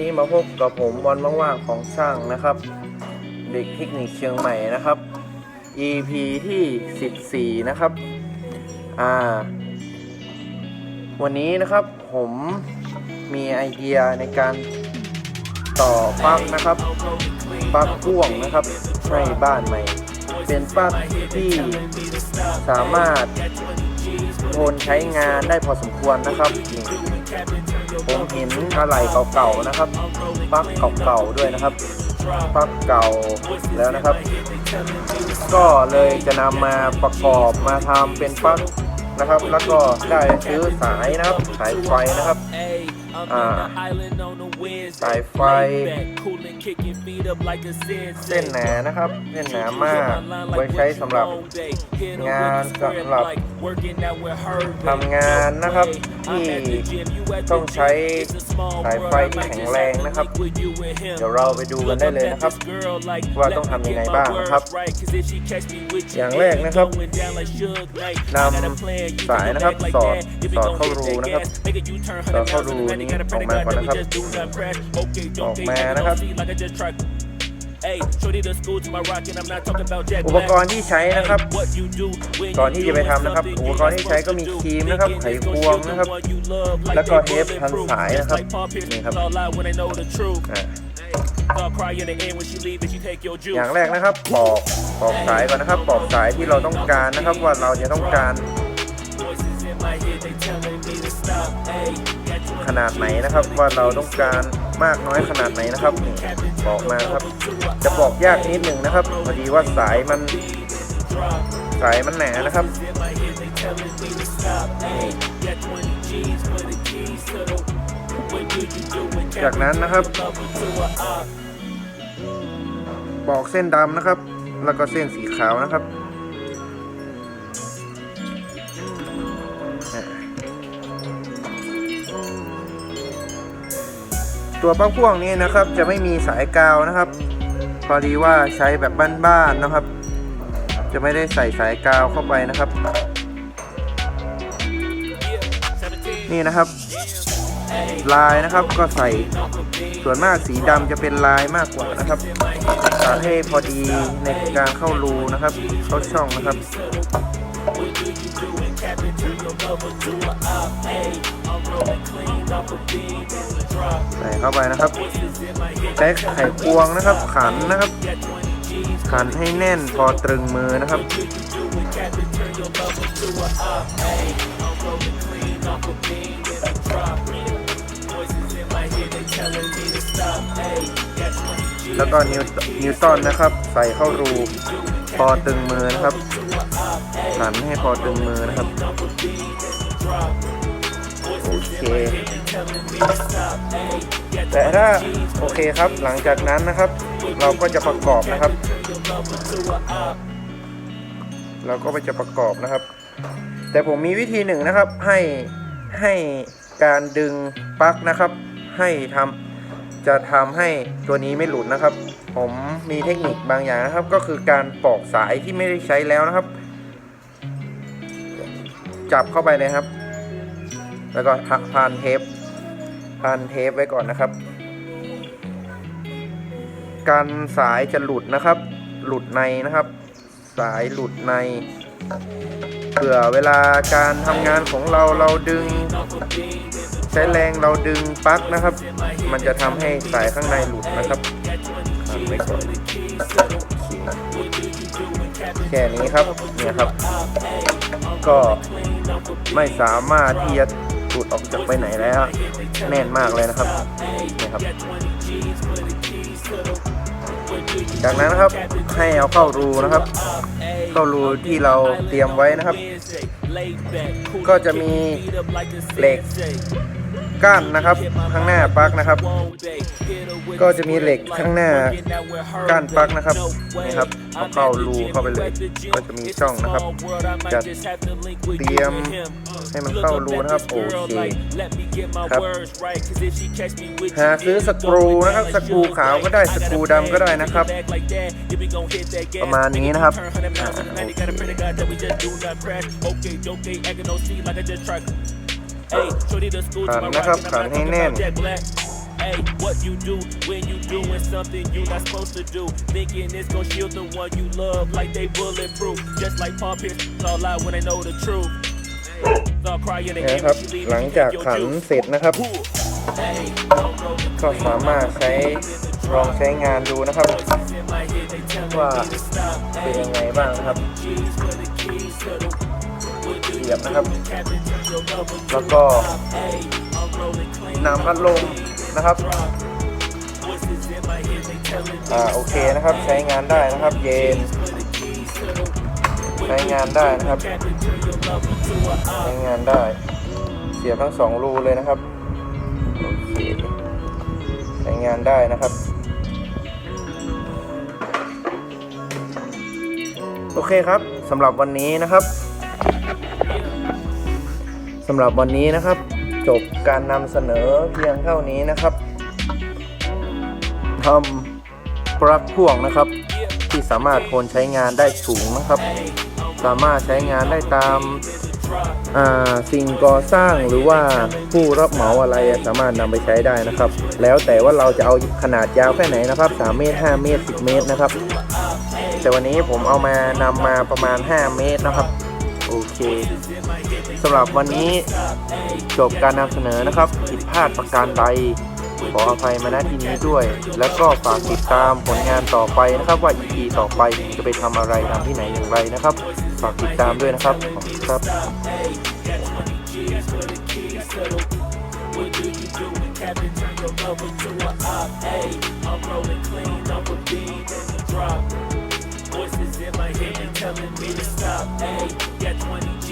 นี้มาพบกับผมวันว่างๆของช่างนะครับ เด็กเทคนิคเชียงใหม่นะครับ EP ที่ 14 นะครับอ่าวันนี้นะครับผมมีไอเดียในการต่อปลั๊กนะครับปลั๊กพ่วงนะครับให้บ้านใหม่ เป็นปลั๊กที่สามารถ ทนใช้งานได้พอสมควรนะครับผมเห็นอะไรเก่าๆนะครับปลั๊กเก่าๆด้วยนะครับปลั๊กเก่าแล้วนะครับ ก็เลยจะนำมาประกอบมาทำเป็นปลั๊กนะครับ แล้วก็ได้ซื้อสายนะครับสายไฟนะครับ อ่าสายไฟ เส้นหนานะครับ เส้นหนามาก ไว้ใช้สำหรับงานสำหรับทำงานนะครับ ที่ต้องใช้สายไฟที่แข็งแรงนะครับ เดี๋ยวเราไปดูกันได้เลยนะครับ ว่าต้องทำยังไงบ้างนะครับ อย่างแรกนะครับนำสายนะครับสอดสอดเข้ารูนะครับสอดเข้ารูนี้ออกมาก่อนนะครับออกมานะครับอุปกรณ์ที่ใช้นะครับ ก่อนที่จะไปทำนะครับ อุปกรณ์ที่ใช้ก็มีครีมนะครับ ไขควงนะครับ แล้วก็เทปพันสายนะครับนี่ครับอ่าอย่างแรกนะครับปอกปอกสายก่อนนะครับปอกสายที่เราต้องการนะครับว่าเราจะต้องการ ขนาดไหนนะครับ ว่าเราต้องการมากน้อยขนาดไหนนะครับนี่บอกมาครับ จะบอกยากนิดหนึ่งนะครับพอดีว่าสายมันสายมันหนานะครับจากนั้นนะครับ บอกเส้นดำนะครับ แล้วก็เส้นสีขาวนะครับ ตัวปลั๊กพ่วงนี้นะครับจะไม่มีสายกาวนะครับ พอดีว่าใช้แบบบ้านๆนะครับ จะไม่ได้ใส่สายกาวเข้าไปนะครับ นี่นะครับ ลายนะครับก็ใส่ส่วนมากสีดำจะเป็นลายมากกว่านะครับตัดให้พอดีในการเข้ารูนะครับ เข้าช่องนะครับ ใส่เข้าไปนะครับใช้ไขควงนะครับ ขันนะครับขันให้แน่นพอตรึงมือนะครับแล้วก็นิวตันนะครับ ใส่เข้ารู พอตึงมือนะครับ ขันให้พอตึงมือนะครับ โอเคแต่ถ้าโอเคครับหลังจากนั้นนะครับ เราก็จะประกอบนะครับ เราก็ไปจะประกอบนะครับ แต่ผมมีวิธีหนึ่งนะครับให้ให้การดึงปลั๊กนะครับ ให้ทำจะทำให้ตัวนี้ไม่หลุดนะครับ ผมมีเทคนิคบางอย่างนะครับ ก็คือการปอกสายที่ไม่ได้ใช้แล้วนะครับ จับเข้าไปเลยครับ แล้วก็พันเทปพันเทปไว้ก่อนนะครับ การสายจะหลุดนะครับ หลุดในนะครับ สายหลุดในเผื่อเวลาการทำงานของเราเราดึง ใช้แรงเราดึงปลั๊กนะครับ มันจะทำให้สายข้างในหลุดนะครับพันไว้ก่อนแค่นี้ครับเนี่ยครับ ก็ไม่สามารถที่จะ ดออกจากไปไหนแล้วแน่นมากเลยนะครับนี่ครับ จากนั้นนะครับให้เอาเข้ารูนะครับ เข้ารูที่เราเตรียมไว้นะครับ ก็จะมีเหล็ก ก้านนะครับ ข้างหน้าปลั๊กนะครับ ก็จะมีเหล็กข้างหน้าก้านปลั๊กนะครับนี่ครับเอาเข้ารูเข้าไปเลย ก็จะมีช่องนะครับจะเตรียมให้มันเข้ารูนะครับโอเคครับหาซื้อสกรูนะครับสกรูขาวก็ได้สกรูดำก็ได้นะครับ ประมาณนี้นะครับโอเค ขันนะครับขันให้แน่น Hey, what you do when you doing something you not supposed to do? Thinking it's gonna shield the one you love like they bulletproof. Just like Paul Pierce, all out when they know the truth. Start crying นะ again ครับ when she leave หลัง you จาก your ขัน juice. เสร็จนะครับ ก็สามารถใช้ลองใช้งานดูนะครับ ว่าเป็นยังไงบ้างนะครับเสี ยบนะครับ แล้วก็น้ำพัดลมนะครับอ่าโอเคนะครับใช้งานได้นะครับเย็นใช้งานได้นะครับใช้งานได้ เสียบทั้งสองรูเลยนะครับโอเคใช้งานได้นะครับโอเคครับสำหรับวันนี้นะครับ สำหรับวันนี้นะครับ จบการนำเสนอเพียงเท่านี้นะครับทำปลั๊กพ่วงนะครับ ที่สามารถทนใช้งานได้สูงนะครับ สามารถใช้งานได้ตามาสิ่งก่อสร้างหรือว่าผู้รับเหมาอะไรสามารถนำไปใช้ได้นะครับ แล้วแต่ว่าเราจะเอาขนาดยาวแค่ไหนนะครับ 3 เมตร 5 เมตร 10 เมตรนะครับ แต่วันนี้ผมเอามานำมาประมาณ 5 เมตรนะครับ โอเคสำหรับวันนี้จบการนำเสนอนะครับผิดพลาดประการใดขออภัยมาณที่นี้ด้วย แล้วก็ฝากติดตามผลงานต่อไปนะครับ ว่า EP ต่อไปจะไปทำอะไรทำที่ไหนอย่างไรนะครับ ฝากติดตามด้วยนะครับขอบคุณครับ Voices in my head telling me to stop. Hey, got 20 G.